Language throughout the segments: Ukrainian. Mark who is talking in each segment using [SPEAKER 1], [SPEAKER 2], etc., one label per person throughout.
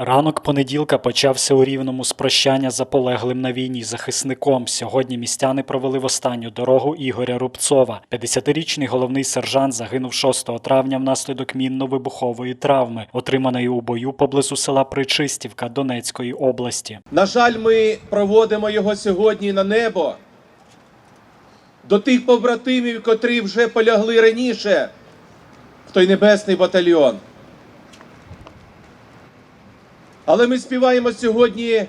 [SPEAKER 1] Ранок понеділка почався у рівному з прощання за на війні захисником. Сьогодні містяни провели в останню дорогу Ігоря Рубцова. 50-річний головний сержант загинув 6 травня внаслідок мінно-вибухової травми, отриманої у бою поблизу села Причистівка Донецької області.
[SPEAKER 2] На жаль, ми проводимо його сьогодні на небо до тих побратимів, котрі вже полягли раніше в той небесний батальйон. Але ми співаємо сьогодні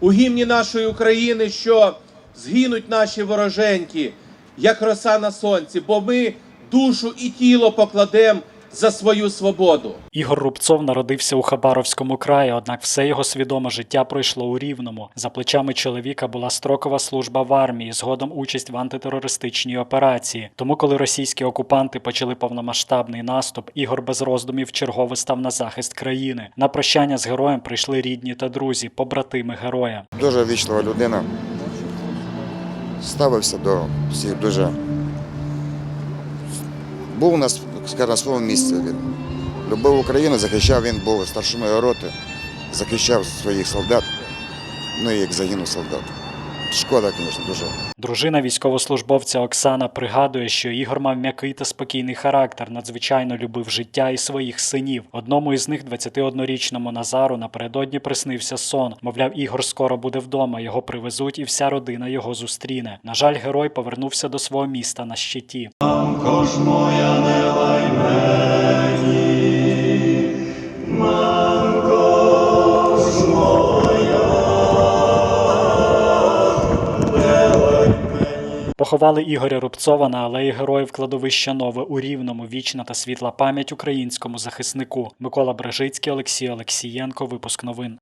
[SPEAKER 2] у гімні нашої України, що згинуть наші вороженьки, як роса на сонці, бо ми душу і тіло покладемо за свою свободу.
[SPEAKER 1] Ігор Рубцов народився у Хабаровському краї, однак все його свідоме життя пройшло у Рівному. За плечами чоловіка була строкова служба в армії, згодом участь в антитерористичній операції. Тому, коли російські окупанти почали повномасштабний наступ, Ігор без роздумів чергове став на захист країни. На прощання з героєм прийшли рідні та друзі, побратими героя.
[SPEAKER 3] Дуже вічлива людина. Ставився до всіх дуже. Був у нас, скажімо, на своєму місці. Він любив Україну, захищав, він був старшиною роти, захищав своїх солдат. Ну і як загинув солдат. Шкода, звісно, дуже.
[SPEAKER 1] Дружина військовослужбовця Оксана пригадує, що Ігор мав м'який та спокійний характер, надзвичайно любив життя і своїх синів. Одному із них, 21-річному Назару, напередодні приснився сон. Мовляв, Ігор скоро буде вдома, його привезуть, і вся родина його зустріне. На жаль, герой повернувся до свого міста на щиті. Поховали Ігоря Рубцова на алеї Героїв кладовища Нове у Рівному. Вічна та світла пам'ять українському захиснику. Микола Брежицький, Олексій Олексієнко. Випуск новин.